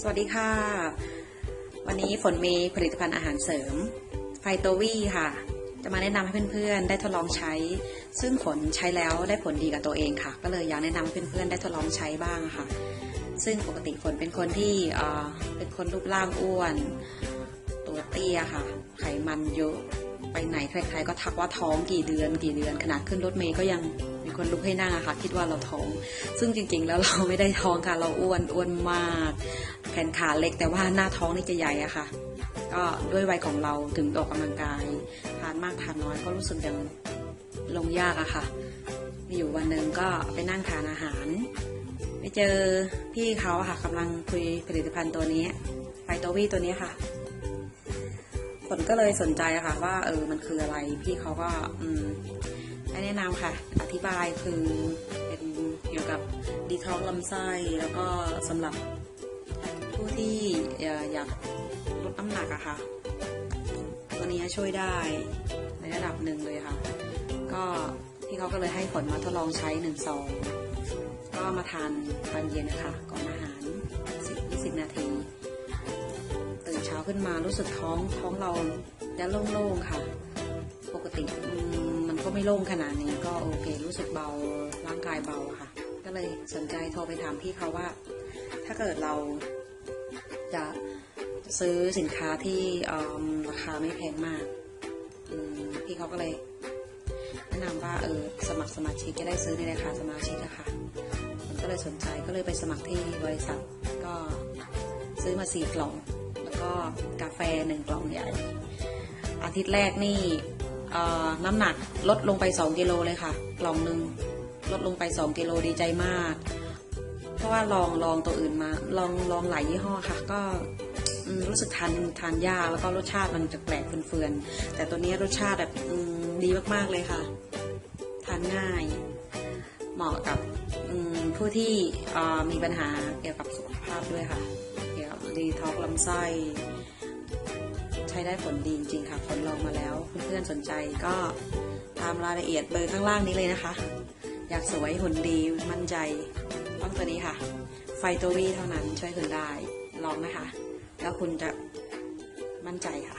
สวัสดีค่ะ วันนี้ฝนมีผลิตภัณฑ์อาหารเสริม ไฟโตวี่ค่ะ จะมาแนะนำให้เพื่อนๆ ได้ทดลองใช้ ซึ่งฝนใช้แล้วได้ผลดีกับตัวเองค่ะ ก็เลยอยากแนะนำให้เพื่อนๆ ได้ทดลองใช้บ้างค่ะ ซึ่งปกติฝนเป็นคนที่เอ่อเป็นคนรูปร่างอ้วน ตัวเตี้ยค่ะ ไขมันเยอะ ไปไหนใครๆ ก็ทักว่าท้องกี่เดือนกี่เดือนขนาดขึ้นรถเมย์ก็ยังมีคนลุกให้นั่งอะค่ะ คิดว่าเราท้อง ซึ่งจริงๆ แล้วเราไม่ได้ท้องค่ะ เราอ้วนอ้วนมาก นขาเล็กแต่ว่าหน้าท้องนี่จะใหญ่อะค่ะ ก็ด้วยวัยของเราถึงออกกำลังกาย ทานมากทานน้อยก็รู้สึกยังลงยากอะค่ะ มีอยู่วันหนึ่งก็ไปนั่งทานอาหาร ไปเจอพี่เขาค่ะกำลังคุยผลิตภัณฑ์ตัวนี้ไฟโตวีตัวนี้ค่ะผลก็เลยสนใจอะค่ะว่าเออมันคืออะไรพี่เขาก็อืมแนะนำค่ะ อธิบายคือเป็นเกี่ยวกับดีท็อกลำไส้แล้วก็สำหรับ ผู้ที่อยากลดน้ำหนักอะค่ะ ตัวนี้ช่วยได้ในระดับหนึ่งเลยค่ะ ก็พี่เขาก็เลยให้ผลมาทดลองใช้หนึ่งซองก็มาทานตอนเย็นนะคะ ก่อนอาหาร 10-20 นาทีตื่นเช้าขึ้นมารู้สึกท้องท้องเราจะโล่งๆค่ะ ปกติมันก็ไม่โล่งขนาดนี้ก็โอเค รู้สึกเบาร่างกายเบาค่ะ ก็เลยสนใจโทรไปถามพี่เขาว่า ถ้าเกิดเรา จะซื้อสินค้าที่ราคาไม่แพงมากพี่เขาก็เลยแนะนำว่าเออสมัครสมาชิกจะได้ซื้อในราคาสมาชิกอะคะก็เลยสนใจก็เลยไปสมัครที่บริษัทก็ซื้อมาสี่กล่อง แล้วก็กาแฟหนึ่งกล่องใหญ่ อาทิตย์แรกนี่น้ำหนักลดลงไป 2กิโลเลยค่ะ กล่องหนึ่งลดลงไป 2กิโลดีใจมาก เพราะว่าลองลองตัวอื่นมา ลองลองหลายยี่ห้อค่ะ ก็รู้สึกทานทานยากแล้วก็รสชาติมันจะแปลกเฟื่อนๆแต่ตัวนี้รสชาติแบบอืมดีมากๆเลยค่ะ ทานง่าย เหมาะกับผู้ที่มีปัญหาเกี่ยวกับสุขภาพด้วยค่ะ เกี่ยวกับดีท็อกลำไส้ใช้ได้ผลดีจริงๆค่ะผลลองมาแล้ว เพื่อนๆสนใจก็ตามรายละเอียดเบอร์ข้างล่างนี้เลยนะคะ อยากสวยหุ่นดีมั่นใจ ต้องตัวนี้ค่ะ ไฟตัววีเท่านั้นช่วยคุณได้ลองนะคะ แล้วคุณจะมั่นใจค่ะ